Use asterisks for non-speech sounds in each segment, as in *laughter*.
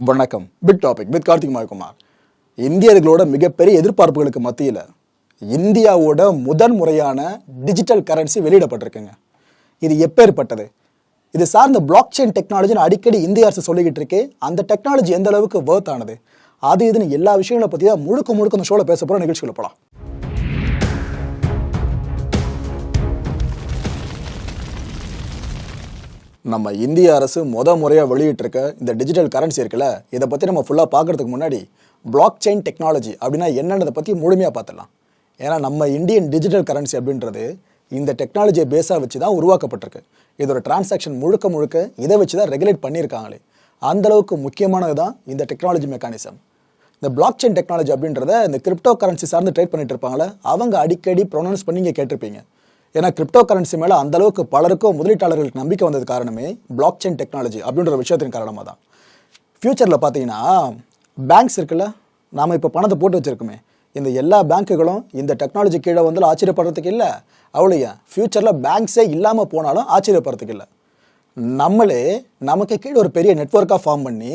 வணக்கம். Bit topic with Karthik Mayakumar. இந்தியர்களோட மிகப்பெரிய எதிர்பார்ப்புகளுக்கு மத்தியில் இந்தியாவோட முதன் முறையான டிஜிட்டல் கரன்சி வெளியிடப்பட்டிருக்குங்க. இது எப்பேற்பட்டது? இது சார்ந்த பிளாக் செயின் டெக்னாலஜின்னு அடிக்கடி இந்திய அரசு சொல்லிக்கிட்டு இருக்கு. அந்த டெக்னாலஜி எந்த அளவுக்கு worth ஆனது? அது இதுன்னு எல்லா விஷயங்களை பற்றி தான் முழுக்க முழுக்க அந்த ஷோவில் பேச போகிற நிகழ்ச்சிகளை போகலாம் நம்ம இந்திய அரசு முத முறையாக வெளியிட்டிருக்க இந்த டிஜிட்டல் கரன்சி இருக்குல்ல இதை பற்றி நம்ம ஃபுல்லாக பார்க்கறதுக்கு முன்னாடி பிளாக் செயின் டெக்னாலஜி அப்படின்னா என்னன்றதை பற்றி முழுமையாக பார்த்துடலாம். ஏன்னா நம்ம இந்தியன் டிஜிட்டல் கரன்சி அப்படின்றது இந்த டெக்னாலஜியை பேஸாக வச்சு தான் உருவாக்கப்பட்டிருக்கு. இதோட டிரான்சாக்ஷன் முழுக்க முழுக்க இதை வச்சு தான் ரெகுலேட் பண்ணியிருக்காங்களே. அந்தளவுக்கு முக்கியமானது தான் இந்த டெக்னாலஜி மெக்கானிசம் இந்த பிளாக் செயின் டெக்னாலஜி அப்படின்றத இந்த கிரிப்டோ கரன்சி சார்ந்து ட்ரேட் பண்ணிட்டு இருப்பாங்களே அவங்க அடிக்கடி ப்ரொனவுன்ஸ் பண்ணி நீங்கள் கேட்டிருப்பீங்க. ஏன்னா கிரிப்டோ கரன்சி மேலே அந்த அளவுக்கு பலருக்கும் முதலீட்டாளர்களுக்கு நம்பிக்கை வந்தது காரணமே பிளாக் செயின் டெக்னாலஜி அப்படின்ற விஷயத்தின் காரணமாக தான் ஃப்யூச்சரில் பார்த்தீங்கன்னா பேங்க்ஸ் இருக்குல்ல நாம் இப்போ பணத்தை போட்டு வச்சுருக்கோமே. இந்த எல்லா பேங்க்குகளும் இந்த டெக்னாலஜி கீழே வந்து ஆச்சரியப்படுறதுக்கு இல்லை. அவ்வளோ ஏன் ஃப்யூச்சரில் பேங்க்ஸே இல்லாமல் போனாலும் ஆச்சரியப்படுறதுக்கு இல்லை. நம்மளே நமக்கு கீழே ஒரு பெரிய நெட்வொர்க்காக ஃபார்ம் பண்ணி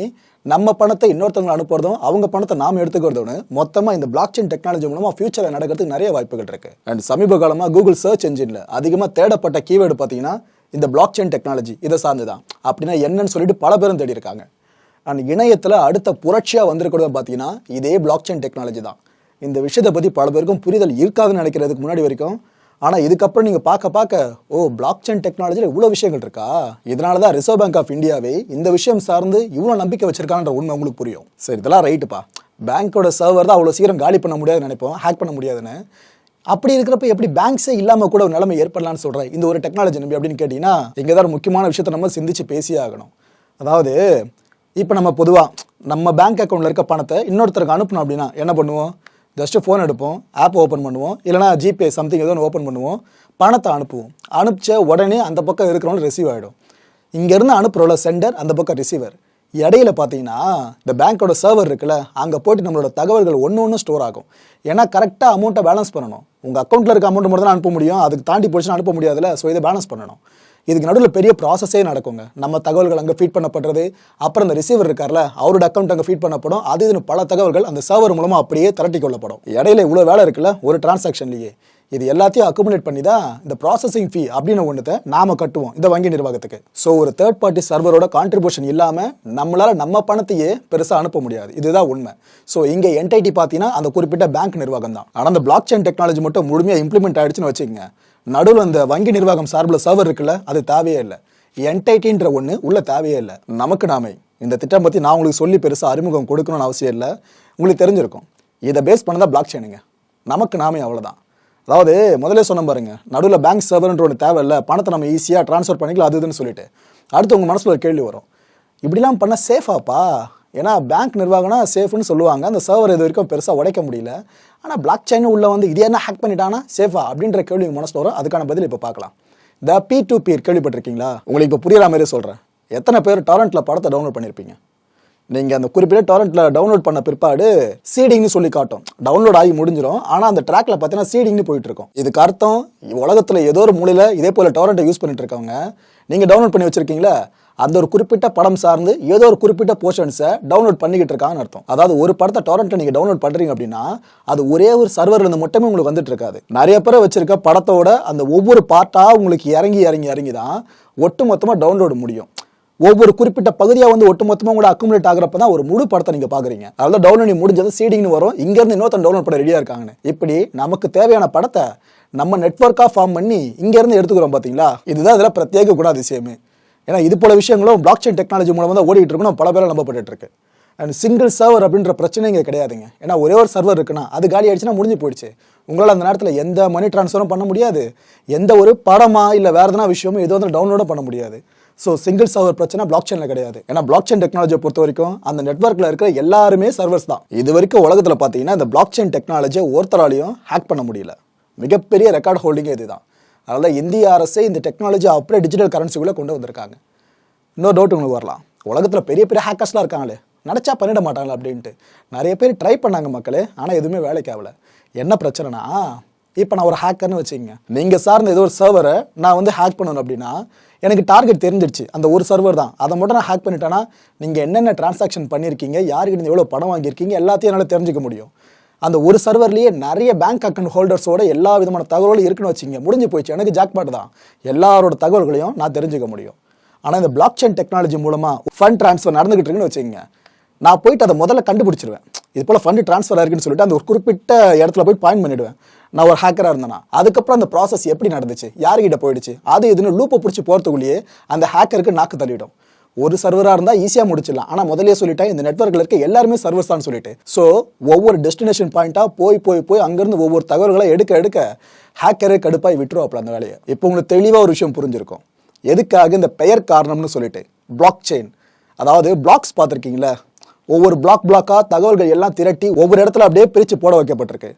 நம்ம பணத்தை இன்னொருத்தவங்க அனுப்புறதும் அவங்க பணத்தை நாம் எடுத்துக்கிறதும் மொத்தமாக இந்த பிளாக் செயின் டெக்னாலஜி மூலமாக ஃபியூச்சரில் நடக்கிறதுக்கு நிறைய வாய்ப்புகள் இருக்கு. அண்ட் சமீப காலமாக கூகுள் சர்ச் என்ஜினில் அதிகமாக தேடப்பட்ட கீவேர்டு பார்த்தீங்கன்னா இந்த பிளாக் செயின் டெக்னாலஜி இதை சார்ந்து தான் அப்படின்னா என்னன்னு சொல்லிட்டு பல பேரும் தேடி இருக்காங்க அண்ட் இணையத்தில் அடுத்த புரட்சியாக வந்திருக்கிறது பார்த்தீங்கன்னா இதே பிளாக் செயின் டெக்னாலஜி தான். இந்த விஷயத்தை பற்றி பல பேருக்கும் புரிதல் இருக்காதுன்னு நினைக்கிறதுக்கு முன்னாடி வரைக்கும் ஆனால் இதுக்கப்புறம் நீங்கள் பார்க்க பார்க்க ஓ பிளாக் செயின் டெக்னாலஜியில் இவ்வளோ விஷயங்கள் இருக்கா? இதனால தான் ரிசர்வ் பேங்க் ஆஃப் இந்தியாவே இந்த விஷயம் சார்ந்து இவ்வளோ நம்பிக்கை வச்சிருக்கான்ற உண்மை உங்களுக்கு புரியும். சரி இதெல்லாம் ரைட்டுப்பா பேங்க்கோட சர்வர் தான் அவ்வளோ சீக்கிரம் காலி பண்ண முடியாதுன்னு நினைப்போம். ஹேக் பண்ண முடியாதுன்னு. அப்படி இருக்கிறப்ப எப்படி பேங்க்ஸே இல்லாமல் கூட ஒரு நிலைமை ஏற்படலாம்னு சொல்கிறேன் இந்த ஒரு டெக்னாலஜி நம்பி அப்படின்னு கேட்டிங்கன்னா இங்கே தான் முக்கியமான விஷயத்தை நம்ம சிந்திச்சு பேசியே ஆகணும். அதாவது இப்போ நம்ம பொதுவாக நம்ம பேங்க் அக்கௌண்ட்டில் இருக்க பணத்தை இன்னொருத்தருக்கு அனுப்பணும் அப்படின்னா என்ன பண்ணுவோம்? ஜஸ்ட்டு ஃபோன் எடுப்போம் ஆப் ஓப்பன் பண்ணுவோம் இல்லைனா ஜிபே சம்திங் ஏதோ ஒன்று ஓப்பன் பண்ணுவோம் பணத்தை அனுப்புவோம். அனுப்பிச்ச உடனே அந்த பக்கம் இருக்கிறவங்க ரிசீவ் ஆகிடும் இங்கேருந்து அனுப்புகிறோம்ல சென்டர் அந்த பக்கம் ரிசீவர் இடையில பார்த்தீங்கன்னா இந்த பேங்க்கோட சர்வர் இருக்குல்ல அங்கே போய்ட்டு நம்மளோட தகவல்கள் ஒன்று ஒன்று ஸ்டோர் ஆகும். ஏன்னா கரெக்டாக அமௌண்ட்டை பேலன்ஸ் பண்ணணும். உங்கள் அக்கௌண்ட்டில் இருக்க அமௌண்ட் மட்டும் தான் அனுப்ப முடியும். அதுக்கு தாண்டி போச்சுன்னா அனுப்ப முடியாதுல்ல ஸோ இதை பேலன்ஸ் பண்ணணும். இதுக்கு நடுவில் பெரிய ப்ராசஸே நடக்குங்க. நம்ம தகவல்கள் அங்கே ஃபீட் பண்ணப்படுறது அப்புறம் இந்த ரிசீவர் இருக்கார்ல அவரோட அக்கௌண்ட் அங்கே ஃபீட் பண்ணப்படும். அது இதுன்னு பல தகவல்கள் அந்த சர்வர் மூலமாக அப்படியே திரட்டி கொள்ளப்படும். இடையில இவ்வளோ வேலை இருக்குல்ல ஒரு டிரான்சாக்ஷன்லேயே இது எல்லாத்தையும் அக்குமுலேட் பண்ணி தான் இந்த ப்ராசஸிங் ஃபீ அப்படின்னு ஒன்றத்தை நாம கட்டுவோம் இந்த வங்கி நிர்வாகத்துக்கு. ஸோ ஒரு தேர்ட் பார்ட்டி சர்வரோட கான்ட்ரிபியூஷன் இல்லாமல் நம்மளால் நம்ம பணத்தையே பெருசாக அனுப்ப முடியாது. இதுதான் உண்மை. ஸோ இங்கே என்டைட்டி பார்த்தீங்கன்னா அந்த குறிப்பிட்ட பேங்க் நிர்வாகம் தான் ஆனால் அந்த பிளாக் செயின் டெக்னாலஜி மட்டும் முழுமையாக இம்ப்ளிமெண்ட் ஆயிடுச்சுன்னு வச்சுக்கோங்க. நடுவில் அந்த வங்கி நிர்வாகம் சார்பில் சர்வர் இருக்குல்ல அது தேவையே இல்லை. என்டைட்டின்ற ஒன்று உள்ள தேவையே இல்லை. நமக்கு நாமே இந்த திட்டம் பற்றி நான் உங்களுக்கு சொல்லி பெருசாக அறிமுகம் கொடுக்கணும்னு அவசியம் இல்லை. உங்களுக்கு தெரிஞ்சிருக்கும். இதை பேஸ் பண்ணதா பிளாக் செயினுங்க நமக்கு நாமே அவ்வளோதான் அதாவது முதல்ல சொன்ன பாருங்க நடுவில் பேங்க் சர்வர்ன்ற ஒன்று தேவையில்ல பணத்தை நம்ம ஈஸியாக ட்ரான்ஸ்ஃபர் பண்ணிக்கலாம் அது இதுன்னு சொல்லிட்டு. அடுத்து உங்கள் மனசில் ஒரு கேள்வி வரும். இப்படிலாம் பண்ண சேஃபாப்பா ஏன்னா பேங்க் நிர்வாகம்னா சேஃப்னு சொல்லுவாங்க. அந்த சர்வர் இது வரைக்கும் பெருசாக உடைக்க முடியல. ஆனால் பிளாக் செயின் உள்ள வந்து இது என்ன ஹேக் பண்ணிட்டானா? சேஃபா? அப்படின்ற கேள்வி மனசில் வரும். அதுக்கான பதில் இப்போ பார்க்கலாம். த பி டு பீர் கேள்விப்பட்டிருக்கீங்களா? உங்களுக்கு இப்போ புரியுற மாதிரி சொல்கிறேன் எத்தனை பேர் டொரண்ட்டில் படத்தை டவுன்லோட் பண்ணியிருப்பீங்க நீங்கள் அந்த குறிப்பிட்ட டொரண்ட்டில் டவுன்லோட் பண்ண பிற்பாடு சீடிங்னு சொல்லி காட்டும். டவுன்லோட் ஆகி முடிஞ்சிடும் ஆனால் அந்த ட்ராக்ல பார்த்தீங்கன்னா சீடிங்னு போயிட்டு இருக்கும். இதுக்கு அர்த்தம் உலகத்தில் ஏதோ ஒரு மூலையில் இதே போல் டொரண்ட்டை யூஸ் பண்ணிட்டு இருக்கவங்க நீங்கள் டவுன்லோட் பண்ணி வச்சிருக்கீங்களா? அந்த ஒரு குறிப்பிட்ட படம் சார்ந்து ஏதோ ஒரு குறிப்பிட்ட போர்ஷன்ஸை டவுன்லோட் பண்ணிக்கிட்டு இருக்காங்கன்னு அர்த்தம். அதாவது ஒரு படத்தை டொரண்ட்டை நீங்கள் டவுன்லோட் பண்ணுறீங்க அப்படின்னா அது ஒரே ஒரு சர்வர்ல இருந்து மட்டுமே உங்களுக்கு வந்துட்டு இருக்காது. நிறைய பேர் வச்சிருக்க படத்தோட அந்த ஒவ்வொரு பார்ட்டாக உங்களுக்கு இறங்கி இறங்கி இறங்கி தான் ஒட்டு மொத்தமாக டவுன்லோட் முடியும். ஒவ்வொரு குறிப்பிட்ட பகுதியாக வந்து ஒட்டுமொத்தமாக கூட அக்குமுலேட் ஆகிறப்ப தான் ஒரு முழு படத்தை நீங்கள் பார்க்குறீங்க. அதாவது டவுன்லோட் முடிஞ்சது சீடிங்னு வரும். இங்கேருந்து இன்னொருத்தன் டவுன்லோட் பண்ண ரெடியாக இருக்காங்கன்னு. இப்படி நமக்கு தேவையான படத்தை நம்ம நெட்ஒர்க்காக ஃபார்ம் பண்ணி இங்கேருந்து எடுத்துக்கிறோம் பார்த்தீங்களா இதுதான் இதில் பிரத்யேக குணாதிசயமே. ஏன்னா இது போல விஷயங்களும் பிளாக் செயின் டெக்னாலஜி மூலமாக தான் ஓடிட்டு இருக்கணும் பல பேரை நம்பப்பட்டு இருக்கு அண்ட் சிங்கிள் சர்வர் அப்படின்ற பிரச்சனை இங்கே கிடையாதுங்க. ஏன்னா ஒரே ஒரு சர்வர் இருக்குன்னா அது காலி ஆயிடுச்சுன்னா முடிஞ்சு போயிடுச்சு. உங்களால் அந்த நேரத்தில் எந்த மணி ட்ரான்ஸ்ஃபரும் பண்ண முடியாது. எந்த ஒரு படமா இல்லை வேறு எதனா விஷயமும் எது வந்து டவுன்லோடும் பண்ண முடியாது. ஸோ சிங்கிள் சர்வர் பிரச்சனை பிளாக் செயினில் கிடையாது. ஏன்னா பிளாக் செயின் டெக்னாலஜியை பொறுத்த வரைக்கும் அந்த நெட்ஒர்க்கில் இருக்கிற எல்லாருமே சர்வர்ஸ் தான். இது வரைக்கும் உலகத்தில் பார்த்தீங்கன்னா இந்த பிளாக் செயின் டெக்னாலஜியை ஒருத்தராலையும் ஹேக் பண்ண முடியல. மிகப்பெரிய ரெக்கார்ட் ஹோல்டிங்கே இதுதான். அதனால இந்திய அரசே இந்த டெக்னாலஜி அப்படியே டிஜிட்டல் கரன்சிக்குள்ளே கொண்டு வந்திருக்காங்க. இன்னொரு டவுட் உங்களுக்கு வரலாம். உலகத்தில் பெரிய பெரிய ஹேக்கர்ஸ்லாம் இருக்காங்களே. நினச்சா பண்ணிட மாட்டாங்களா அப்படின்ட்டு. நிறைய பேர் ட்ரை பண்ணாங்க மக்களே ஆனால் எதுவுமே வேலைக்கு ஆகல. என்ன பிரச்சனைனா இப்போ நான் ஒரு ஹேக்கர்னு வச்சுக்கோங்க. நீங்கள் சார்ந்த ஏதோ ஒரு சர்வரை நான் வந்து ஹேக் பண்ணணும் அப்படின்னா எனக்கு டார்கெட் தெரிஞ்சிடுச்சு அந்த ஒரு சர்வர் தான். அதை மட்டும் நான் ஹேக் பண்ணிட்டேன்னா நீங்கள் என்னென்ன டிரான்சாக்ஷன் பண்ணியிருக்கீங்க யாருக்கிட்ட எவ்வளோ பணம் வாங்கியிருக்கீங்க எல்லாத்தையும் என்னால் தெரிஞ்சுக்க முடியும். அந்த ஒரு சர்வர்லேயே நிறைய பேங்க் அக்கௌண்ட் ஹோல்டர்ஸோட எல்லா விதமான தகவலும் இருக்குன்னு வச்சுங்க. முடிஞ்சு போயிடுச்சு. எனக்கு ஜாக்பாட் தான். எல்லாரோட தகவல்களையும் நான் தெரிஞ்சுக்க முடியும். ஆனால் இந்த பிளாக் செயின் டெக்னாலஜி மூலமாக ஃபண்ட் ட்ரான்ஸ்ஃபர் நடந்துகிட்டு இருக்குன்னு வச்சுக்கோங்க நான் போயிட்டு அதை முதல்ல கண்டுபிடிச்சிருவேன். இது போல் ஃபண்டு ட்ரான்ஸ்ஃபர் ஆயிருக்குன்னு சொல்லிட்டு அந்த ஒரு குறிப்பிட்ட இடத்துல போய் பாயிண்ட் பண்ணிடுவேன். நான் ஒரு ஹேக்கராக இருந்தேனா. அதுக்கப்புறம் அந்த ப்ராசஸ் எப்படி நடந்துச்சு? யாருக்கிட்ட போயிடுச்சு? அது இதுன்னு லூப்பை பிடிச்சி போகிறதுக்குள்ளேயே அந்த ஹேக்கருக்கு நாக்கு தள்ளிவிடும் ஒரு சர்வராக இருந்தால் ஈஸியாக முடிச்சிடலாம். ஆனால் முதலே சொல்லிட்டேன் இந்த நெட்ஒர்க்கில் இருக்க எல்லாருமே சர்வர்ஸ் தான் சொல்லிட்டு. ஸோ ஒவ்வொரு டெஸ்டினேஷன் பாயிண்ட்டாக போய் போய் போய் அங்கேருந்து ஒவ்வொரு தகவல்களை எடுக்க எடுக்க ஹேக்கரே கடுப்பாய் விட்டுருவாப்ல அந்த வேலையை. இப்போ உங்களுக்கு தெளிவாக ஒரு விஷயம் புரிஞ்சிருக்கும். எதுக்காக இந்த பெயர் காரணம்னு சொல்லிட்டு பிளாக் செயின் அதாவது பிளாக்ஸ் பார்த்துருக்கீங்களா? ஒவ்வொரு பிளாக் பிளாக்காக தகவல்கள் எல்லாம் திரட்டி ஒவ்வொரு இடத்துல அப்படியே பிரித்து போட வைக்கப்பட்டிருக்கு.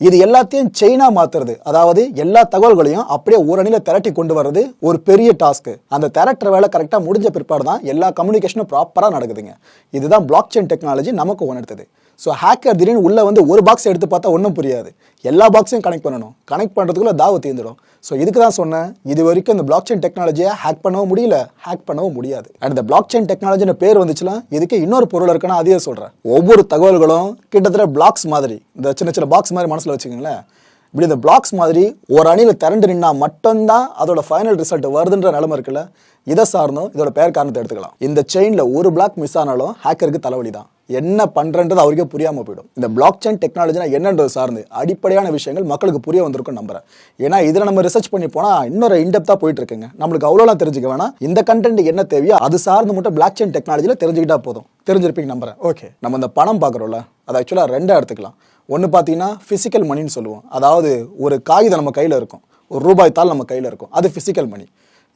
இது எல்லாத்தையும் செயினா மாத்துறது. அதாவது எல்லா தகவல்களையும் அப்படியே ஒரு திரட்டி கொண்டு வர்றது ஒரு பெரிய டாஸ்க் அந்த திரட்டுற வேலை கரெக்டாக முடிஞ்ச பிற்பாடு தான் எல்லா கம்யூனிகேஷனும் ப்ராப்பராக நடக்குதுங்க. இதுதான் பிளாக் செயின் டெக்னாலஜி நமக்கு உணர்த்துது. ஸோ ஹேக்கர் திடீர்னு உள்ளே வந்து ஒரு பாக்ஸ் எடுத்து பார்த்தா ஒன்றும் புரியாது. எல்லா பாக்ஸையும் கனெக்ட் பண்ணணும். கனெக்ட் பண்ணுறதுக்குள்ளே தாவை தீர்ந்துடும் ஸோ இதுக்கு தான் சொன்னேன். இது வரைக்கும் இந்த பிளாக் செயின் டெக்னாலஜியை ஹேக் பண்ணவும் முடியல. ஹேக் பண்ணவும் முடியாது. அண்ட் இந்த பிளாக் செயின் டெக்னாலஜின்னு பேர் வந்துச்சுன்னா இதுக்கு இன்னொரு பொருள் இருக்குன்னா அதையே சொல்கிறேன் ஒவ்வொரு தகவல்களும் கிட்டத்தட்ட பிளாக்ஸ் மாதிரி. இந்த சின்ன சின்ன பாக்ஸ் மாதிரி மனசில் வச்சுக்கோங்களேன். இப்படி இந்த பிளாக்ஸ் மாதிரி ஒரு அணியில் திரண்டு நின்னா மட்டும்தான் அதோட ஃபைனல் ரிசல்ட் வருதுன்ற நிலைமை இருக்குல்ல? இதை சார்ந்தும் இதோட பெயர் காரணத்தை எடுத்துக்கலாம். இந்த செயினில் ஒரு பிளாக் மிஸ் ஆனாலும் ஹேக்கருக்கு தலைவலி தான். என்ன பண்றன்றது அவருக்கே புரியாம போயிடும். இந்த பிளாக் செயின் டெக்னாலஜினா என்னன்றது சார்ந்து அடிப்படையான விஷயங்கள் மக்களுக்கு புரிய வந்திருக்கும் நம்புறேன். ஏன்னா இதுல நம்ம ரிசர்ச் பண்ணி போனா இன்னொரு இன்டெப்தா போயிட்டு இருக்குங்க நம்மளுக்கு அவ்வளோலாம் தெரிஞ்சுக்க வேணாம். இந்த கண்டென்ட் என்ன தேவையோ அது சார்ந்து மட்டும் பிளாக் செயின் டெக்னாலஜியில் தெரிஞ்சுக்கிட்டா போதும். தெரிஞ்சிருப்பீங்க நம்புறேன். ஓகே நம்ம இந்த பணம் பார்க்குறோம்ல அது ஆக்சுவலாக ரெண்டாக எடுத்துக்கலாம். ஒன்று பார்த்தீங்கன்னா ஃபிசிக்கல் மணின்னு சொல்லுவோம். அதாவது ஒரு காகிதம் நம்ம கையில் இருக்கும். ஒரு ரூபாய் தாள் நம்ம கையில் இருக்கும். அது ஃபிசிக்கல் மணி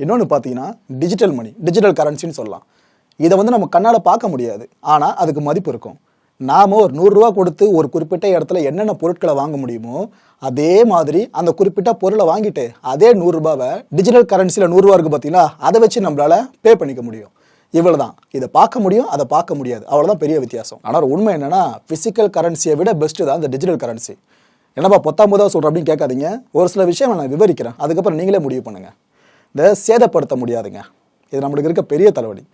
இன்னொன்று பார்த்தீங்கன்னா டிஜிட்டல் மணி டிஜிட்டல் கரன்சின்னு சொல்லலாம். இதை வந்து நம்ம கண்ணால் பார்க்க முடியாது. ஆனால் அதுக்கு மதிப்பு இருக்கும். நாம ஒரு நூறுரூவா கொடுத்து ஒரு குறிப்பிட்ட இடத்துல என்னென்ன பொருட்களை வாங்க முடியுமோ அதே மாதிரி அந்த குறிப்பிட்ட பொருளை வாங்கிட்டு அதே நூறுரூபாவை டிஜிட்டல் கரன்சியில் நூறுரூவா இருக்குது பார்த்தீங்களா? அதை வச்சு நம்மளால பே பண்ணிக்க முடியும். இவ்வளோதான் இதை பார்க்க முடியும் அதை பார்க்க முடியாது. அவ்வளோதான் பெரிய வித்தியாசம். ஆனால் உண்மை என்னென்னா ஃபிசிக்கல் கரன்சியை விட பெஸ்ட்டு தான் இந்த டிஜிட்டல் கரன்சி என்னப்பா பத்தாம்பதாக சொல்கிறேன் அப்படின்னு கேட்காதீங்க. ஒரு சில விஷயம் நான் விவரிக்கிறேன். அதுக்கப்புறம் நீங்களே முடிவு பண்ணுங்கள் இந்த சேதப்படுத்த முடியாதுங்க. இது நம்மளுக்கு இருக்க பெரிய தலைவலி.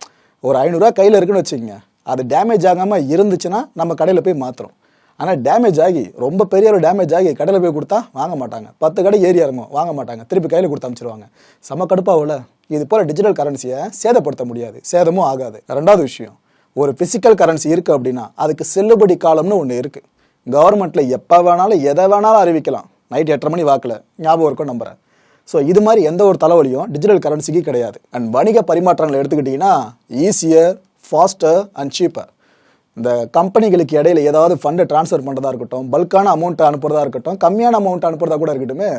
ஒரு ஐநூறுரூவா கையில் இருக்குன்னு வச்சுக்கோங்க. அது டேமேஜ் ஆகாமல் இருந்துச்சுன்னா நம்ம கடையில் போய் மாற்றுறோம் ஆனால் டேமேஜ் ஆகி ரொம்ப பெரிய ஒரு டேமேஜ் ஆகி கடையில் போய் கொடுத்தா வாங்க மாட்டாங்க. பத்து கடை ஏறி இறங்கும் வாங்க மாட்டாங்க. திருப்பி கையில் கொடுத்து அமைச்சிருவாங்க. செம கடுப்பாவில். இது போல் டிஜிட்டல் கரன்சியை சேதப்படுத்த முடியாது. சேதமும் ஆகாது. ரெண்டாவது விஷயம் ஒரு ஃபிசிக்கல் கரன்சி இருக்குது அப்படின்னா அதுக்கு செல்லுபடி காலம்னு ஒன்று இருக்குது கவர்மெண்ட்டில் எப்போ வேணாலும் எதை வேணாலும் அறிவிக்கலாம். நைட் எட்டரை மணி வாக்கில். ஞாபகம் இருக்கும் நம்புறேன். ஸோ இது மாதிரி எந்த ஒரு தலைவலியும் டிஜிட்டல் கரன்சிக்கு கிடையாது. அண்ட் வணிக பரிமாற்றங்களை எடுத்துக்கிட்டிங்கன்னா ஈஸியர் ஃபாஸ்டர் அண்ட் சீப்பர் இந்த கம்பெனிகளுக்கு இடையில ஏதாவது ஃபண்டை ட்ரான்ஸ்ஃபர் பண்ணுறதா இருக்கட்டும் பல்கான அமௌண்ட்டை அனுப்புறதா இருக்கட்டும் கம்மியான அமௌண்ட் அனுப்புறதா கூட இருக்கட்டுமே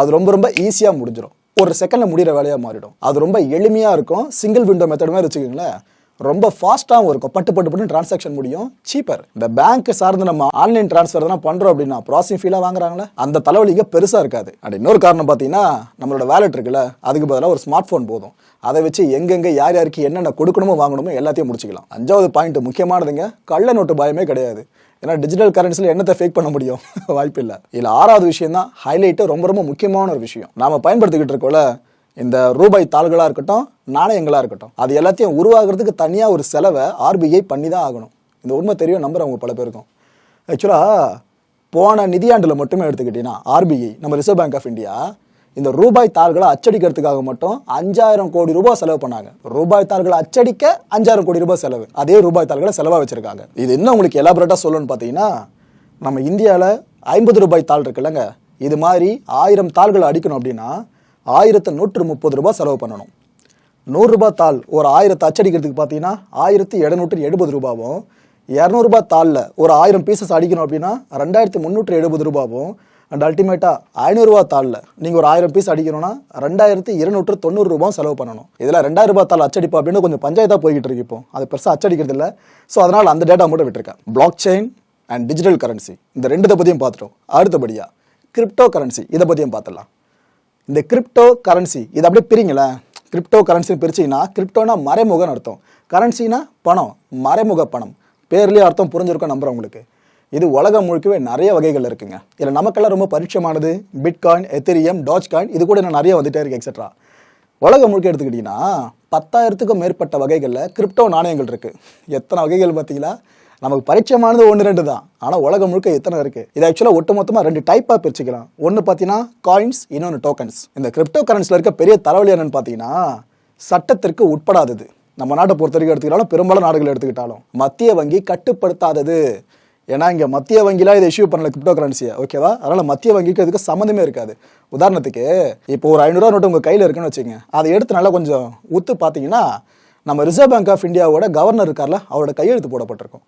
அது ரொம்ப ரொம்ப ஈஸியாக முடிஞ்சிடும் ஒரு செகண்டில் முடிகிற வேலையாக மாறிடும். அது ரொம்ப எளிமையாக இருக்கும். சிங்கிள் விண்டோ மெத்தடுமே மாதிரி வச்சுக்கோங்களேன். ரொம்ப ஃபாஸ்ட்டாகவும் இருக்கும். பட்டு பட்டு பட்டு டிரான்சாக்ஷன் முடியும். சீப்பர் இந்த பேங்க் சார்ந்து நம்ம ஆன்லைன் ட்ரான்ஸ்ஃபர் தான் பண்ணுறோம் அப்படின்னா ப்ராசஸிங் ஃபீலாக வாங்குறாங்களே? அந்த தலைவலிக்கு பெருசாக இருக்காது. அண்ட் இன்னொரு காரணம் பார்த்தீங்கன்னா நம்மளோட வேலெட் இருக்குல்ல அதுக்கு பதிலாக ஒரு ஸ்மார்ட் ஃபோன் போதும். அதை வச்சு எங்கெங்கே யார் யாருக்கு என்னென்ன கொடுக்கணுமோ வாங்கணுமோ எல்லாத்தையும் முடிச்சுக்கலாம். அஞ்சாவது பாயிண்ட் முக்கியமானதுங்க கள்ள நோட்டு பயமே கிடையாது. ஏன்னா டிஜிட்டல் கரன்சியில் என்னத்தை ஃபேக் பண்ண முடியும்? *laughs* வாய்ப்பு இல்லை இதில் ஆறாவது விஷயம் தான் ஹைலைட்டு ரொம்ப ரொம்ப முக்கியமான ஒரு விஷயம். நாம் பயன்படுத்திக்கிட்டு இருக்கோம்ல இந்த ரூபாய் தாள்களாக இருக்கட்டும் நாணயங்களாக இருக்கட்டும் அது எல்லாத்தையும் உருவாகிறதுக்கு தனியாக ஒரு செலவை ஆர்பிஐ பண்ணி தான் ஆகணும். இந்த உண்மை தெரியும் நம்புகிறவங்க பல பேருக்கும். ஆக்சுவலாக போன நிதியாண்டில் மட்டுமே எடுத்துக்கிட்டீங்கன்னா ஆர்பிஐ நம்ம ரிசர்வ் பேங்க் ஆஃப் இந்தியா இந்த ரூபாய் தாள்களை அச்சடிக்கிறதுக்காக மட்டும் அஞ்சாயிரம் கோடி ரூபாய் செலவு பண்ணாங்க. ரூபாய் தாள்களை அச்சடிக்க அஞ்சாயிரம் கோடி ரூபாய் செலவு. அதே ரூபாய் தாள்களை செலவாக வச்சிருக்காங்க. இது இன்னும் உங்களுக்கு எலாபரேட்டாக சொல்லணும்னு பார்த்தீங்கன்னா நம்ம இந்தியாவில் ஐம்பது ரூபாய் தாள் இருக்குல்லங்க. இது மாதிரி ஆயிரம் தாள்களை அடிக்கணும் அப்படின்னா ஆயிரத்து நூற்று முப்பது ரூபாய் செலவு பண்ணணும். நூறுரூபா தாள் ஒரு ஆயிரத்தை அச்சடிக்கிறதுக்கு பார்த்தீங்கன்னா ஆயிரத்தி எழுநூற்றி எழுபது ரூபாவும் இரநூறுபா தாளில் ஒரு ஆயிரம் பீசஸ் அடிக்கணும் அப்படின்னா ரெண்டாயிரத்தி முந்நூற்றி எழுபது ரூபாவும் அண்ட் அல்டிமேட்டாக ஐநூறுரூவா தாளில் நீங்கள் ஒரு ஆயிரம் பீஸ் அடிக்கணும்னா ரெண்டாயிரத்தி இருநூற்று தொண்ணூறு ரூபாய் செலவு பண்ணணும். இதில் ரெண்டாயிரரூபா ரூபாய் தாள் அச்சடிப்பா அப்படின்னு கொஞ்சம் பஞ்சாயத்தாக போய்கிட்டு இருக்கு இப்போ. அது பெருசாக அச்சடிக்கிறது இல்லை. ஸோ அதனால் அந்த டேட்டா மட்டும் விட்டுருக்கேன். Blockchain and digital currency இந்த ரெண்டு பற்றியும் பார்த்துட்டோம். அடுத்தபடியாக கிரிப்டோ கரன்சி இதை பற்றியும் பார்த்துடலாம். இந்த கிரிப்டோ கரன்சி இது அப்படியே பிரிங்களே கிரிப்டோ கரன்சி பிரிச்சிங்கன்னா கிரிப்டோனா மறைமுகன்னு அர்த்தம். கரன்சினா பணம் மறைமுக பணம். பேர்லேயே அர்த்தம் புரிஞ்சிருக்கும் நம்புறேன் உங்களுக்கு. இது உலகம் முழுக்கவே நிறைய வகைகள் இருக்குங்க. இதில் நமக்கெல்லாம் ரொம்ப பரிச்சயமானது பிட்காயின் எத்திரியம் டாச் காயின் இது கூட இன்னும் நிறைய வந்துட்டே இருக்கு எக்ஸட்ரா உலகம் முழுக்க எடுத்துக்கிட்டிங்கன்னா பத்தாயிரத்துக்கும் மேற்பட்ட வகைகளில் கிரிப்டோ நாணயங்கள் இருக்குது எத்தனை வகைகள் பார்த்தீங்களா? நமக்கு பரிச்சயமானது ஒன்று ரெண்டு தான். ஆனால் உலகம் முழுக்க எத்தனை இருக்குது இது ஆக்சுவலாக ஒட்டுமொத்தமாக ரெண்டு டைப்பாக பிரிச்சுக்கலாம். ஒன்று பார்த்தீங்கன்னா காயின்ஸ் இன்னொன்று டோக்கன்ஸ் இந்த கிரிப்டோ கரன்சியில் இருக்க பெரிய தலைவலி என்னன்னு பார்த்தீங்கன்னா சட்டத்திற்கு உட்படாதது. நம்ம நாட்டை பொறுத்த வரைக்கும் எடுத்துக்கிட்டாலும் பெரும்பாலும் நாடுகள் எடுத்துக்கிட்டாலும் மத்திய வங்கி கட்டுப்படுத்தாதது. ஏன்னா இங்கே மத்திய வங்கிலாம் இதை இஷ்யூ பண்ணல கிரிப்டோ கரன்சியை ஓகேவா அதனால் மத்திய வங்கிக்கு அதுக்கு சம்மந்தமே இருக்காது. உதாரணத்துக்கு இப்போ ஒரு ஐநூறுரூவா நோட்டு உங்கள் கையில் இருக்குன்னு வச்சுங்க அதை எடுத்து நல்லா கொஞ்சம் உத்து பார்த்தீங்கன்னா நம்ம ரிசர்வ் பேங்க் ஆஃப் இந்தியாவோட கவர்னர் இருக்கார்ல அவரோட கையெழுத்து போடப்பட்டிருக்கும்.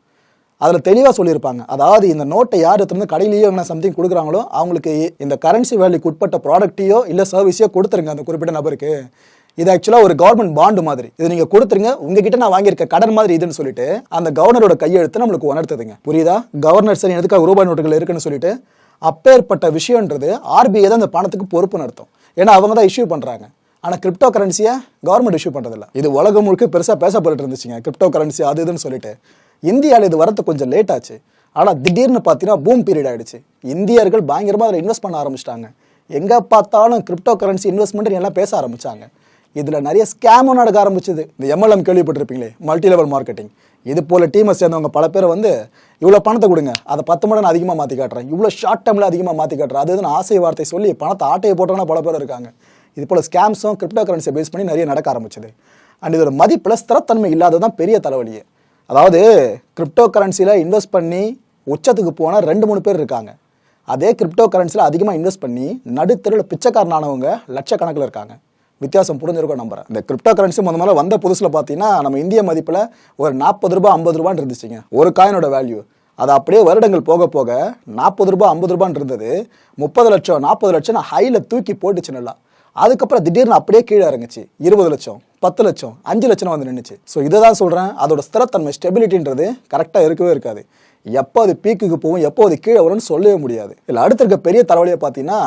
அதில் தெளிவாக சொல்லியிருப்பாங்க. அதாவது இந்த நோட்டை யார் எடுத்துருந்து கடையிலேயோ என்ன சம்திங் கொடுக்குறாங்களோ அவங்களுக்கு இந்த கரன்சி வேல்யூக்கு உட்பட்ட ப்ராடக்ட்டையோ இல்லை சர்வீஸையோ கொடுத்துருங்க அந்த குறிப்பிட்ட நபருக்கு. இது ஆக்சுவலாக ஒரு கவர்மெண்ட் பாண்டு மாதிரி. இது நீங்கள் கொடுத்துருங்க உங்ககிட்ட நான் வாங்கியிருக்க கடன் மாதிரி இதுன்னு சொல்லிட்டு அந்த கவர்னரோட கையெழுத்து நம்மளுக்கு உணர்த்துதுங்க. புரியுதா? கவர்னர் சரி எதுக்காக ரூபாய் நோட்டுகள் இருக்குன்னு சொல்லிட்டு அப்பேற்பட்ட விஷயன்றது ஆர்பிஐ தான் அந்த பணத்துக்கு பொறுப்புன்னு அர்த்தம் ஏன்னா அவங்க தான் இஷ்யூ பண்ணுறாங்க ஆனால் கிரிப்டோ கரன்சியை கவர்மெண்ட் இஷ்யூ பண்ணுறதில்ல இது உலகம் முழுக்க பெருசாக பேசப்பட்டு இருந்துச்சுங்க. கிரிப்டோ கரன்சி அது இதுன்னு சொல்லிட்டு. இந்தியாவில் இது வரது கொஞ்சம் லேட் ஆச்சு. ஆனால் திடீர்னு பார்த்தீங்கன்னா பூம் பீரியட் ஆகிடுச்சு இந்தியர்கள் பயங்கரமாக அதில் இன்வெஸ்ட் பண்ண ஆரம்பிச்சிட்டாங்க. எங்கே பார்த்தாலும் கிரிப்டோ கரன்சி இன்வெஸ்ட்மெண்ட் எல்லாம் பேச ஆரம்பிச்சாங்க. இதில் நிறைய ஸ்கேமும் நடக்க ஆரம்பிச்சது. இந்த எம்எல்எம் கேள்விப்பட்டிருப்பீங்களே? மல்டி லெவல் மார்க்கெட்டிங் இது போல் டீமை சேர்ந்தவங்க பல பேர் வந்து இவ்வளோ பணத்தை கொடுங்க. அதை பத்து மடங்கு அதிகமாக மாற்றி காட்டுறேன். இவ்வளோ ஷார்ட் டைமில் அதிகமாக மாற்றி காட்டுறேன். அது இதுன்னு ஆசை வார்த்தை சொல்லி பணத்தை ஆட்டையை போட்டவங்க பல பேர் இருக்காங்க. இது போல் ஸ்கேம்ஸும் கிரிப்டோ கரன்சியை பேஸ் பண்ணி நிறைய நடக்க ஆரம்பிச்சது. அண்ட் இதோட மதிப்பில் ஸ்திரத்தன்மை இல்லாததான் பெரிய தலைவலியே. அதாவது கிரிப்டோ கரன்சியில் இன்வெஸ்ட் பண்ணி உச்சத்துக்கு போனால் ரெண்டு மூணு பேர் இருக்காங்க. அதே கிரிப்டோ கரன்சியில் அதிகமாக இன்வெஸ்ட் பண்ணி நடுத்தருவில் பிச்சைக்காரனானவங்க லட்சக்கணக்கில் இருக்காங்க. வித்தியாசம் புரிஞ்சிருக்கும் நம்புறேன். இந்த கிரிப்டோ கரன்சி முத முதல்ல வந்த புதுசில் பார்த்தீங்கன்னா நம்ம இந்திய மதிப்பில் ஒரு நாற்பது ரூபாய் ஐம்பது ரூபான்னு இருந்துச்சுங்க. ஒரு காயினோட வேல்யூ அது அப்படியே வருடங்கள் போக போக நாற்பது ரூபாய் ஐம்பது ரூபான்னு இருந்தது. முப்பது லட்சம் நாற்பது லட்சம் ஹையில் தூக்கி போட்டுச்சு நல்லா அதுக்கப்புறம் திடீர்னு அப்படியே கீழே இறங்குச்சு. இருபது லட்சம் பத்து லட்சம் அஞ்சு லட்சம் வந்து நின்றுச்சு ஸோ இதை தான் சொல்கிறேன் அதோட ஸ்திரத்தன்மை ஸ்டெபிலிட்டின்றது கரெக்டாக இருக்கவே இருக்காது. எப்போ அது பீக்குக்கு போகும் எப்போ அது கீழே வரும்னு சொல்லவே முடியாது. இல்லை அடுத்திருக்க பெரிய தலைவலியை பார்த்தீங்கன்னா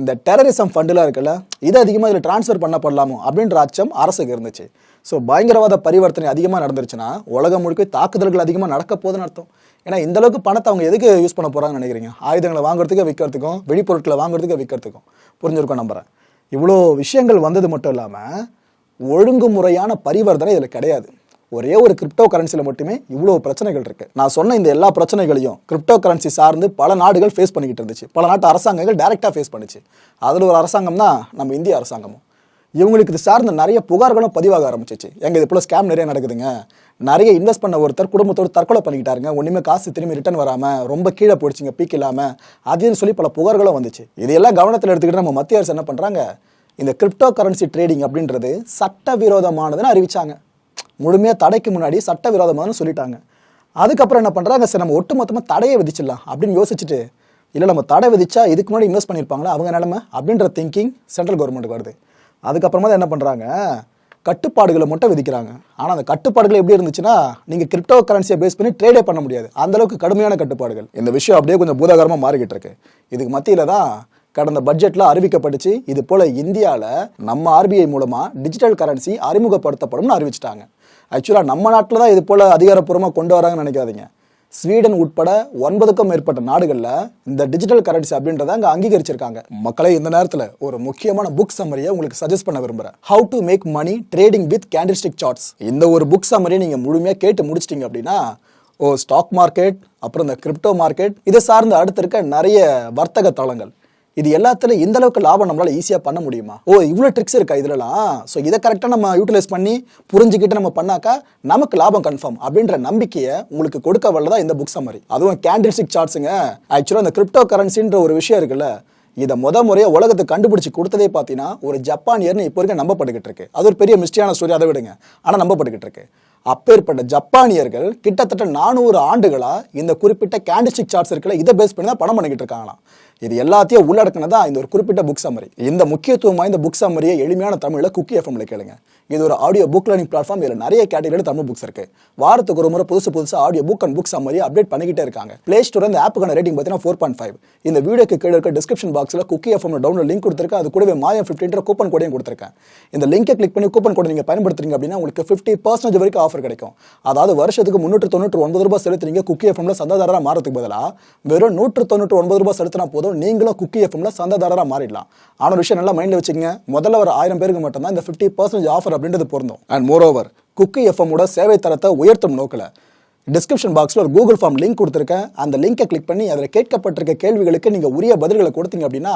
இந்த டெரரிசம் ஃபண்டுலாம் இருக்குல்ல இது அதிகமாக இதில் ட்ரான்ஸ்ஃபர் பண்ணப்படலாமோ அப்படின்ற அச்சம் அரசுக்கு இருந்துச்சு. ஸோ பயங்கரவாத பரிவர்த்தனை அதிகமாக நடந்துருச்சுன்னா உலகம் முழுக்க தாக்குதல்கள் அதிகமாக நடக்க போகுதுன்னு அர்த்தம். ஏன்னா இந்த அளவுக்கு பணத்தை அவங்க எதுக்கு யூஸ் பண்ண போகிறாங்கன்னு நினைக்கிறீங்க? ஆயுதங்களை வாங்குறதுக்கு விற்கிறதுக்கும் வெடிப்பொருட்களை வாங்குறதுக்கு விற்கிறதுக்கும். புரிஞ்சிருக்கோம் நம்புறேன். இவ்வளோ விஷயங்கள் வந்தது மட்டும் இல்லாமல் ஒழுங்குமுறையான பரிவர்த்தனை இதில் கிடையாது. ஒரே ஒரு கிரிப்டோ கரன்சியில் மட்டுமே இவ்வளோ பிரச்சனைகள் இருக்கு. நான் சொன்ன இந்த எல்லா பிரச்சனைகளையும் கிரிப்டோ கரன்சி சார்ந்து பல நாடுகள் ஃபேஸ் பண்ணிக்கிட்டு இருந்துச்சு. பல நாட்டு அரசாங்கங்கள் டைரெக்டாக ஃபேஸ் பண்ணிச்சு. அதில் ஒரு அரசாங்கம் தான் நம்ம இந்திய அரசாங்கமும். இவங்களுக்கு இது சார்ந்த நிறைய புகார்களும் பதிவாக ஆரம்பிச்சிச்சு. எங்கள் இது போல் ஸ்கேம் நிறைய நடக்குதுங்க. நிறைய இன்வெஸ்ட் பண்ண ஒருத்தர் குடும்பத்தோடு தற்கொலை பண்ணிக்கிட்டாருங்க. ஒன்றுமே காசு திரும்பி ரிட்டர்ன் வராமல் ரொம்ப கீழே போயிடுச்சுங்க பீக் இல்லாமல் அதுன்னு சொல்லி பல புகார்களும் வந்துச்சு. இதையெல்லாம் கவனத்தில் எடுத்துக்கிட்டு நம்ம மத்திய அரசு என்ன பண்ணுறாங்க இந்த கிரிப்டோ கரன்சி ட்ரேடிங் அப்படின்றது சட்டவிரோதமானதுன்னு அறிவிச்சாங்க. முழுமையாக தடைக்கு முன்னாடி சட்டவிரோதமானு சொல்லிட்டாங்க. அதுக்கப்புறம் என்ன பண்ணுறாங்க சரி நம்ம ஒட்டுமொத்தமாக தடையை விதிச்சிடலாம் அப்படின்னு யோசிச்சுட்டு இல்லை நம்ம தடை விதிச்சா இதுக்கு முன்னாடி இன்வெஸ்ட் பண்ணியிருப்பாங்களா? அவங்க நிலமை அப்படின்ற திங்கிங் சென்ட்ரல் கவர்மெண்ட்டுக்கு வருது. அதுக்கப்புறமா தான் என்ன பண்ணுறாங்க கட்டுப்பாடுகளை மட்டும் விதிக்கிறாங்க. ஆனால் அந்த கட்டுப்பாடுகள் எப்படி இருந்துச்சுன்னா நீங்கள் கிரிப்டோ கரன்சியை பேஸ் பண்ணி ட்ரேடே பண்ண முடியாது. அந்தளவுக்கு கடுமையான கட்டுப்பாடுகள். இந்த விஷயம் அப்படியே கொஞ்சம் பூதாகரமாக மாறிக்கிட்டு இருக்கு. இதுக்கு மத்தியில் தான் கடந்த பட்ஜெட்டில் அறிவிக்கப்பட்டுச்சு. இது போல் இந்தியாவில் நம்ம ஆர்பிஐ மூலமாக டிஜிட்டல் கரன்சி அறிமுகப்படுத்தப்படும்னு அறிவிச்சிட்டாங்க. ஆக்சுவலாக நம்ம நாட்டில் தான் இது போல அதிகாரப்பூர்வமாக கொண்டு வராங்கன்னு நினைக்காதீங்க. ஸ்வீடன் உட்பட ஒன்பதுக்கும் மேற்பட்ட நாடுகளில் இந்த டிஜிட்டல் கரன்சி அப்படின்றத அங்கே அங்கீகரிச்சிருக்காங்க. மக்களை இந்த நேரத்தில் ஒரு முக்கியமான புக் சம்மரியை உங்களுக்கு சஜஸ்ட் பண்ண விரும்புகிறேன் how to make money trading with candlestick charts இந்த ஒரு புக் சம்மரியை நீங்கள் முழுமையாக கேட்டு முடிச்சிட்டிங்க அப்படின்னா ஓ ஸ்டாக் மார்க்கெட் அப்புறம் இந்த கிரிப்டோ மார்க்கெட் இதை சார்ந்து அடுத்திருக்க நிறைய வர்த்தக தளங்கள். இது எல்லாத்துல இந்த அளவுக்கு லாபம் நம்மளால ஈஸியா பண்ண முடியுமா? ஓ இவ்வளோ ட்ரிக்ஸ் இருக்கா இதுலலாம்? ஸோ இதை கரெக்டாக நம்ம யூட்டிலைஸ் பண்ணி புரிஞ்சுக்கிட்டு நம்ம பண்ணாக்கா நமக்கு லாபம் கன்ஃபார்ம் அப்படின்ற நம்பிக்கையை உங்களுக்கு கொடுக்க வல்லதா இந்த புக் சம்மரி அதுவும் கேண்டில்ஸ்டிக் சார்ட்ஸுங்க ஆக்சுவலாக இந்த கிரிப்டோ கரன்சின்ற ஒரு விஷயம் இருக்குல்ல இதை முத முறையாக உலகத்தை கண்டுபிடிச்சி கொடுத்ததே பார்த்தீங்கன்னா ஒரு ஜப்பானியர்னு இப்போ வரைக்கும் நம்பப்பட்டுக்கிட்டு இருக்கு. அது ஒரு பெரிய மிஸ்டியான ஸ்டோரி அதை விடுங்க. ஆனால் நம்பப்பட்டுக்கிட்டு இருக்கு. அப்பேற்பட்ட ஜப்பானியர்கள் கிட்டத்தட்ட நானூறு ஆண்டுகளாக இந்த குறிப்பிட்ட கேண்டிஸ்டிக் சார்ட்ஸ் இருக்கல இதை பேஸ் பண்ணி தான் பணம் பண்ணிக்கிட்டு இருக்காங்களாம். இது எல்லாத்தையும் உள்ளடக்கினதா இந்த ஒரு குறிப்பிட்ட புக் சம்மரி இந்த முக்கியத்துவம் வாய்ந்த புக் சம்மரியை எளிமையான தமிழில் குக்கி எஃப்எம்ல கேளுங்க. இது ஒரு ஆடியோ புக் லேர்னிங் பிளாட்ஃபார்ம் இதில் நிறைய கேட்டகரியில் தமிழ் புக்ஸ் இருக்கு. வாரத்துக்கு ஒரு முறை புதுசு புதுசு audio book and book summary update பண்ணிக்கிட்டே இருக்காங்க. பிளே ஸ்டோர் இந்த ஆப்புக்கான ரேட்டிங் பார்த்தீங்கன்னா ஃபோர் பாயிண்ட் ஃபைவ் இந்த வீடியோக்கு கீழே இருக்க டிஸ்கிரிப்ஷன் பாக்ஸில் குக்கி எஃப்எம் டவுன்லோட் லிங்க் கொடுத்துருக்கேன். அது கூடவே மாயம் ஃபிஃப்டின்ற கூப்பன் கோடையும் கொடுத்துருக்கேன். இந்த லிங்கை கிளிக் பண்ணி கூப்பன் கோடை நீங்கள் பயன்படுத்துறீங்க அப்படின்னா உங்களுக்கு ஃபிஃப்டி பர்சன்டேஜ் வரைக்கும் ஆஃபர் கிடைக்கும். அதாவது வருஷத்துக்கு முன்னூற்று தொண்ணூற்றி ஒன்பது ரூபாய் செலுத்துறீங்க குக்கி எஃப்எம்ல சந்தாதாரராக மாறதுக்கு பதிலாக வெறும் நூற்று தொண்ணூற்றி ஒன்பது ரூபாய் செலுத்தினா போதும் நீங்களும் குக்கி எஃப்எம்ல சந்தாதாரராக மாறிடலாம். ஆனால் ஒரு விஷயம் நல்லா மைண்டில் வச்சுக்கங்க. முதல்ல ஒரு ஆயிரம் பேருக்கு மட்டும்தான் இந்த ஃபிஃப்டி பர்சன்டேஜ் ஆஃபர் அப்படின்றது பொருந்தும். அண்ட் மோர் ஓவர் குக்கி எஃப்எம்மோட சேவை தரத்தை உயர்த்தும் நோக்கில் டிஸ்கிரிப்ஷன் பாக்ஸில் ஒரு கூகுள் ஃபார்ம் லிங்க் கொடுத்துருக்கேன். அந்த லிங்கை கிளிக் பண்ணி அதில் கேட்கப்பட்டிருக்க கேள்விகளுக்கு நீங்கள் உரிய பதில்களை கொடுத்தீங்க அப்படின்னா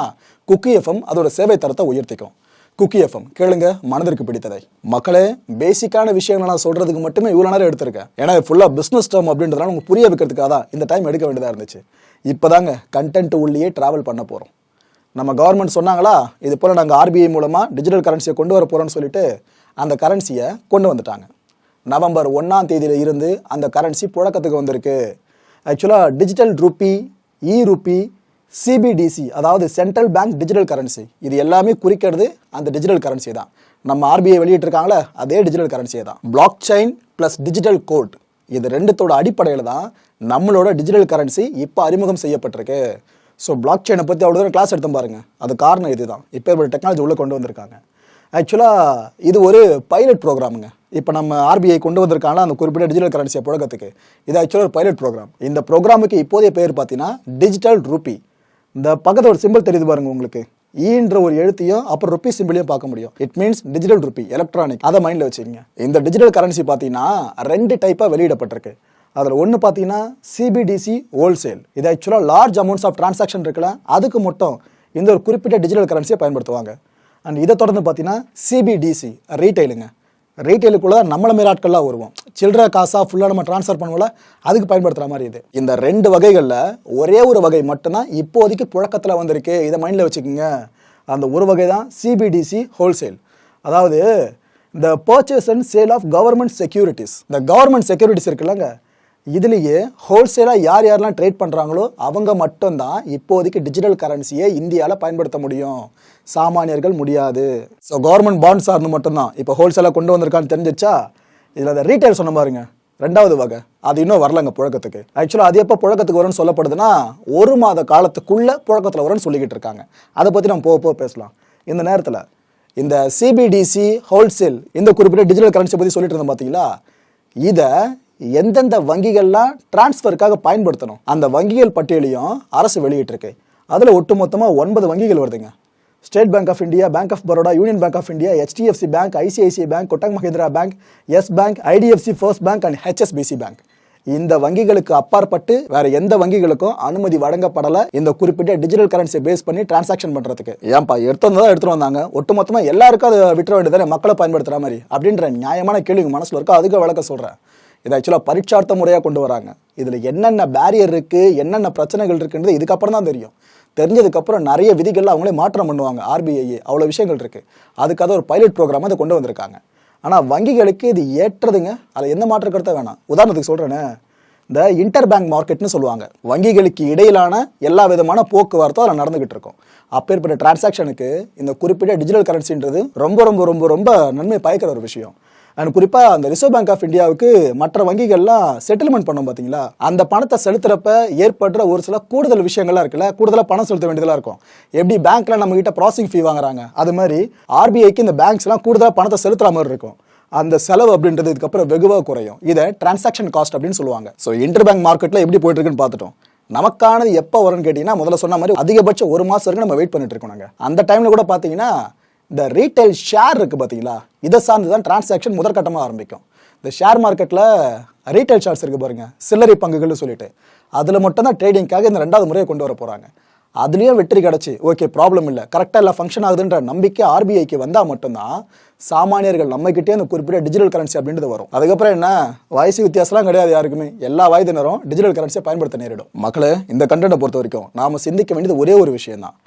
குக்கி எஃப்எம் அதோட சேவை தரத்தை உயர்த்திக்கும். குக்கி எஃப்எம் கேளுங்க மனதிற்கு பிடித்ததை. மக்களே பேசிக்கான விஷயங்களை நான் சொல்றதுக்கு மட்டுமே இவ்வளோ நேரம் எடுத்திருக்கேன். ஏன்னா ஃபுல்லாக பிஸ்னஸ் டேர்ம் அப்படின்றதுனால உங்களுக்கு புரிய வைக்கிறதுக்காக தான் இந்த டைம் எடுக்க வேண்டியதாக இருந்துச்சு. இப்போதாங்க கண்டென்ட் உள்ளேயே ட்ராவல் பண்ண போகிறோம் நம்ம கவர்மெண்ட் சொன்னாங்களா இது போல் நாங்கள் ஆர்பிஐ மூலமாக டிஜிட்டல் கரன்சியை கொண்டு வர போகிறோம்னு சொல்லிட்டு அந்த கரன்சியை கொண்டு வந்துட்டாங்க. நவம்பர் ஒன்றாம் தேதியில் இருந்து அந்த கரன்சி புழக்கத்துக்கு வந்திருக்கு. ஆக்சுவலாக digital rupee e rupee CBDC அதாவது சென்ட்ரல் பேங்க் டிஜிட்டல் கரன்சி இது எல்லாமே குறிக்கிறது அந்த டிஜிட்டல் கரன்சி தான். நம்ம ஆர்பிஐ வெளியிட்டிருக்காங்களே அதே டிஜிட்டல் கரன்சியை தான். Blockchain plus digital code இது ரெண்டுத்தோட அடிப்படையில் தான் நம்மளோட டிஜிட்டல் கரன்சி இப்போ அறிமுகம் செய்யப்பட்டிருக்கு. ஸோ பிளாக் செயினை பற்றி அவ்வளோ தூரம் கிளாஸ் எடுத்து பாருங்க. அது காரணம் இதுதான். இப்போ ஒரு டெக்னாலஜி உள்ளே கொண்டு வந்திருக்காங்க. ஆக்சுவலாக இது ஒரு பைலட் ப்ரோக்ராமுங்க இப்போ நம்ம ஆர்பிஐ கொண்டு வந்திருக்காங்களா அந்த குறிப்பிட்ட டிஜிட்டல் கரன்சியை புழக்கத்துக்கு. இது ஆக்சுவலாக ஒரு பைலட் ப்ரோக்ராம் இந்த ப்ரோக்ராமுக்கு இப்போதைய பேர் பார்த்தீங்கன்னா டிஜிட்டல் ரூபி இந்த பக்கத்தில் ஒரு சிம்பிள் தெரியுது பாருங்க உங்களுக்கு. E ஈன்ற ஒரு எழுத்தையும் அப்புறம் ருப்பி சிம்பிளையும் பார்க்க முடியும். It means digital rupee electronic அதை மைண்டில் வச்சுக்கோங்க. இந்த டிஜிட்டல் கரன்சி பார்த்தீங்கன்னா ரெண்டு டைப்பாக வெளியிடப்பட்டிருக்கு. அதில் ஒன்று பார்த்தீங்கன்னா சிபிடிசி ஹோல்சேல் இது ஆக்சுவலாக லார்ஜ் அமௌண்ட்ஸ் ஆஃப் டிரான்சாக்ஷன் இருக்குல்ல அதுக்கு மட்டும் இந்த ஒரு குறிப்பிட்ட டிஜிட்டல் கரன்சியை பயன்படுத்துவாங்க. அண்ட் இதை தொடர்ந்து பார்த்தீங்கன்னா சிபிடிசி ரீட்டைலுங்க ரீட்டைலுக்குள்ள தான் நம்மள மாரி ஆட்கள்லாம் வருவோம். சில்லற காசாக ஃபுல்லாக நம்ம ட்ரான்ஸ்ஃபர் பண்ணுவோம்ல அதுக்கு பயன்படுத்துகிற மாதிரி இது. இந்த ரெண்டு வகைகளில் ஒரே ஒரு வகை மட்டும்தான் இப்போதைக்கு புழக்கத்தில் வந்திருக்கு. இதை மைண்டில் வச்சுக்கோங்க. அந்த ஒரு வகை தான் சிபிடிசி ஹோல்சேல் அதாவது இந்த purchase and sale of government securities இந்த கவர்மெண்ட் செக்யூரிட்டிஸ் இருக்குல்லங்க இதுலேயே ஹோல்சேலாக யார் யாரெல்லாம் ட்ரேட் பண்ணுறாங்களோ அவங்க மட்டும்தான் இப்போதைக்கு டிஜிட்டல் கரன்சியை இந்தியாவில் பயன்படுத்த முடியும். சாமானியர்கள் முடியாது. ஸோ கவர்மெண்ட் பாண்ட் சார்ந்து மட்டும்தான். இப்போ ஹோல்சேலாக கொண்டு வந்திருக்கான்னு தெரிஞ்சிச்சா? இதில் அந்த ரீட்டைல் சொன்ன பாருங்க. ரெண்டாவது வகை. அது இன்னும் வரலங்க புழக்கத்துக்கு. ஆக்சுவலாக அது எப்போ புழக்கத்துக்கு வரும்னு சொல்லப்படுதுன்னா ஒரு மாத காலத்துக்குள்ளே புழக்கத்தில் வரும்னு சொல்லிக்கிட்டு இருக்காங்க. அதை பற்றி நம்ம போக போக பேசலாம். இந்த நேரத்தில் இந்த சிபிடிசி ஹோல்சேல் இந்த குறிப்பிட்ட டிஜிட்டல் கரன்சி பற்றி சொல்லிட்டு இருந்தோம் பார்த்தீங்களா இதை எந்தெந்த வங்கிகள்லாம் டிரான்ஸ்ஃபருக்காக பயன்படுத்தணும்? அந்த வங்கிகள் பட்டியலையும் அரசு வெளியிட்டிருக்கு. அதில் ஒட்டுமொத்தமாக ஒன்பது வங்கிகள் வருதுங்க. State bank of India bank of Baroda union bank of India HDFC bank ICICI bank Kotak Mahindra bank yes bank IDFC first bank and HSBC bank இந்த வங்கிகளுக்கு அப்பாற்பட்டு வேற எந்த வங்கிகளுக்கும் அனுமதி வழங்கப்படல. இந்த குறிப்பிட்ட டிஜிட்டல் கரன்சி பேஸ் பண்ணி டிரான்சாக்ஷன் பண்றதுக்கு. ஏன்பா எடுத்து வந்ததா எடுத்துட்டு வந்தாங்க? ஒட்டுமொத்தமா எல்லாருக்கும் அதை விட்டுற வேண்டியதானே மக்களை பயன்படுத்துற மாதிரி. அப்படின்ற நியாயமான கேள்வி மனசுல இருக்கோ? அதுக்கு விளக்க சொல்றேன். இது ஆக்சுவலாக பரீட்சார்த்த முறையாக கொண்டு வராங்க. இதில் என்னென்ன பேரியர் இருக்குது என்னென்ன பிரச்சனைகள் இருக்குன்றது இதுக்கப்புறம் தான் தெரியும். தெரிஞ்சதுக்கப்புறம் நிறைய விதிகளில் அவங்களே மாற்றம் பண்ணுவாங்க. ஆர்பிஐ அவ்வளோ விஷயங்கள் இருக்குது அதுக்காக ஒரு பைலட் ப்ரோக்ராம் அதை கொண்டு வந்திருக்காங்க. ஆனால் வங்கிகளுக்கு இது ஏற்றதுங்க. அதில் எந்த மாற்ற கருத்தை வேணாம். உதாரணத்துக்கு சொல்கிறேனே இந்த இன்டர் பேங்க் மார்க்கெட்னு சொல்லுவாங்க. வங்கிகளுக்கு இடையிலான எல்லா விதமான போக்குவரத்தும் அதில் நடந்துகிட்டு இருக்கும். அப்பேற்பட்ட டிரான்சாக்ஷனுக்கு இந்த குறிப்பிட்ட டிஜிட்டல் கரன்சின்றது ரொம்ப ரொம்ப ரொம்ப ரொம்ப நன்மை பயக்கிற ஒரு விஷயம். அண்ட் குறிப்பாக அந்த ரிசர்வ் பேங்க் ஆஃப் இந்தியாவுக்கு மற்ற வங்கிகள்லாம் செட்டில்மெண்ட் பண்ணோம் பார்த்தீங்களா அந்த பணத்தை செலுத்துறப்ப ஏற்படுற ஒரு சில கூடுதல் விஷயங்கள்லாம் இருக்குல்ல? கூடுதலாக பணம் செலுத்த வேண்டியதெல்லாம் இருக்கும். எப்படி பேங்க்ல நம்ம கிட்ட ப்ராசஸிங் ஃபீ வாங்குறாங்க? அது மாதிரி ஆர்பிஐக்கு இந்த பேங்க்ஸ்லாம் கூடுதலாக பணத்தை செலுத்துற மாதிரி இருக்கும். அந்த செலவு அப்படின்றது இதுக்கப்புறம் வெகுவாக குறையும். இதை டிரான்சாக்ஷன் காஸ்ட் அப்படின்னு சொல்லுவாங்க. ஸோ இன்டர் பேங்க் மார்க்கெட்டில் எப்படி போயிட்டு இருக்குன்னு பார்த்துட்டோம். நமக்கானது எப்போ வரும்னு கேட்டிங்கன்னா முதல்ல சொன்ன மாதிரி அதிகபட்சம் ஒரு மாதம் வரைக்கும் நம்ம வெயிட் பண்ணிட்டு இருக்கோம் நாங்கள் அந்த டைமில் கூட பார்த்தீங்கன்னா இந்த ரீட்டைல் ஷேர் இருக்குது பார்த்தீங்களா இதை சார்ந்து தான் டிரான்சாக்ஷன் முதற்கட்டமாக ஆரம்பிக்கும். இந்த ஷேர் மார்க்கெட்டில் ரீட்டைல் ஷேர்ஸ் இருக்குது பாருங்கள் சில்லறை பங்குகள்னு சொல்லிட்டு. அதில் மட்டும் தான் ட்ரேடிங்காக இந்த ரெண்டாவது முறையை கொண்டு வர போகிறாங்க அதுலேயும் வெற்றி கிடச்சி. ஓகே ப்ராப்ளம் இல்லை. கரெக்டாக எல்லாம் ஃபங்க்ஷன் ஆகுதுன்ற நம்பிக்கை ஆர்பிஐக்கு வந்தால் மட்டும்தான் சாமானியர்கள் நம்மக்கிட்டே அந்த குறிப்பிட்ட டிஜிட்டல் கரன்சி அப்படின்றது வரும். அதுக்கப்புறம் என்ன? வயசு வித்தியாசம்லாம் கிடையாது யாருக்குமே. எல்லா வயதினரும் டிஜிட்டல் கரன்சியை பயன்படுத்த நேரிடும். மக்களே இந்த கண்டென்ட்டை பொறுத்த வரைக்கும் நாம் சிந்திக்க வேண்டியது ஒரே ஒரு விஷயம் தான்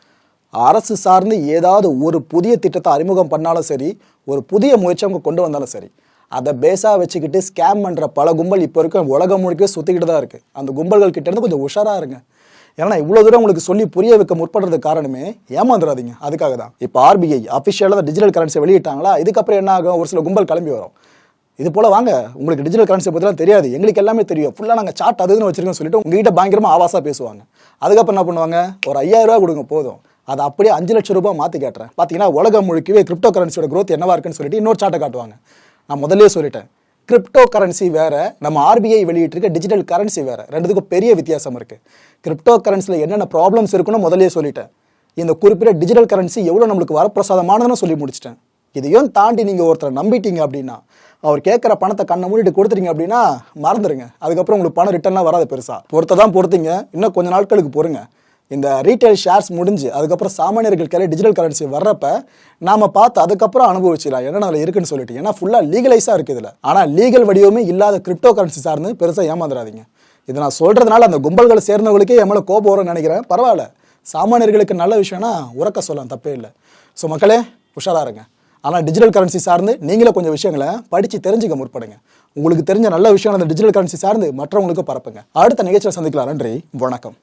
அரசு சார்ந்து ஏதாவது ஒரு புதிய திட்டத்தை அறிமுகம் பண்ணாலும் சரி ஒரு புதிய முயற்சி அவங்க கொண்டு வந்தாலும் சரி அதை பேஸாக வச்சுக்கிட்டு ஸ்கேம் பண்ணுற பல கும்பல் இப்போ இருக்க உலகம் முழுக்க சுற்றிக்கிட்டு தான் இருக்குது அந்த கும்பல்கள் கிட்டேருந்து கொஞ்சம் உஷாராக இருங்க. ஏன்னா இவ்வளோ தூரம் உங்களுக்கு சொல்லி புரிய வைக்க முற்படுறதுக்கு காரணமே ஏமாந்துடாதீங்க அதுக்காக தான். இப்போ ஆர்பிஐ அஃபிஷியலாக டிஜிட்டல் கரன்சி வெளியிட்டாங்களா? இதுக்கப்புறம் என்ன ஆகும்? ஒரு சில கும்பல் கிளம்பி வரும். இது போல் வாங்க. உங்களுக்கு டிஜிட்டல் கரன்சி பற்றிலாம் தெரியாது. எங்களுக்கு எல்லாமே தெரியும். ஃபுல்லாக நாங்கள் சார்ட் அதுன்னு வச்சுருக்கோம் சொல்லிட்டு உங்ககிட்ட பயங்கரமாக ஆவாசாக பேசுவாங்க. அதுக்கப்புறம் என்ன பண்ணுவாங்க? ஒரு ஐயாயிரம் கொடுங்க போதும். அதை அப்படியே அஞ்சு லட்சம் ரூபாய் மாற்றி காட்டுறேன். பார்த்தீங்கன்னா உலகம் முழுக்கவே கிரிப்டோ கரன்சியோட க்ரோத் என்னவா இருக்குன்னு சொல்லிட்டு இன்னொரு சாட்டை காட்டுவாங்க. நான் முதல்ல சொல்லிட்டேன். கிரிப்டோ கரன்சி வேறு நம்ம ஆர்பிஐ வெளியிட்டிருக்க டிஜிட்டல் கரன்சி வேறு. ரெண்டுத்துக்கும் பெரிய வித்தியாசம் இருக்குது கிரிப்டோ கரன்சியில் என்னென்ன ப்ராப்ளம்ஸ் இருக்குன்னு முதலே சொல்லிட்டேன். இந்த குறிப்பிட்ட டிஜிட்டல் கரன்சி எவ்வளோ நம்மளுக்கு வரப்பிரசாதமானதுன்னு சொல்லி முடிச்சிட்டேன். இதையும் தாண்டி நீங்கள் ஒருத்தரை நம்பிட்டீங்க அப்படின்னா அவர் கேட்குற பணத்தை கண்ணை மூடிட்டு கொடுத்துட்டீங்க அப்படின்னா மறந்துடுங்க அதுக்கப்புறம் உங்களுக்கு பணம் ரிட்டர்ன்லாம் வராது பெருசாக பொறுத்த தான் பொறுத்தீங்க. இன்னும் கொஞ்சம் நாட்களுக்கு பொறுங்க. இந்த ரீட்டைல் ஷேர்ஸ் முடிஞ்சு அதுக்கப்புறம் சாமானியர்கள் கையில் டிஜிட்டல் கரன்சி வர்றப்ப நாம பார்த்து அதுக்கப்புறம் அனுபவிச்சிடலாம் என்னென்ன அதில் இருக்குன்னு சொல்லிட்டு. ஏன்னா ஃபுல்லாக லீகலைஸாக இருக்குது இதில். ஆனால் லீகல் வடிவமே இல்லாத கிரிப்டோ கரன்சி சார்ந்து பெருசாக ஏமாந்துடாதீங்க இதை நான் சொல்கிறதுனால அந்த கும்பல்களை சேர்ந்தவங்களுக்கே எவ்வளோ கோபம் வரும்னு நினைக்கிறேன். பரவாயில்ல. சாமானியர்களுக்கு நல்ல விஷயம்னா உறக்க சொல்லலாம் தப்பே இல்லை. ஸோ மக்களே உஷாராக இருங்க. ஆனால் டிஜிட்டல் கரன்சி சார்ந்து நீங்களே கொஞ்சம் விஷயங்களை படித்து தெரிஞ்சுக்க முற்படுங்க. உங்களுக்கு தெரிஞ்ச நல்ல விஷயம் அந்த டிஜிட்டல் கரன்சி சார்ந்து மற்றவங்களுக்கு பரப்புங்க. அடுத்த நிகழ்ச்சியில் சந்திக்கலாம். நன்றி. வணக்கம்.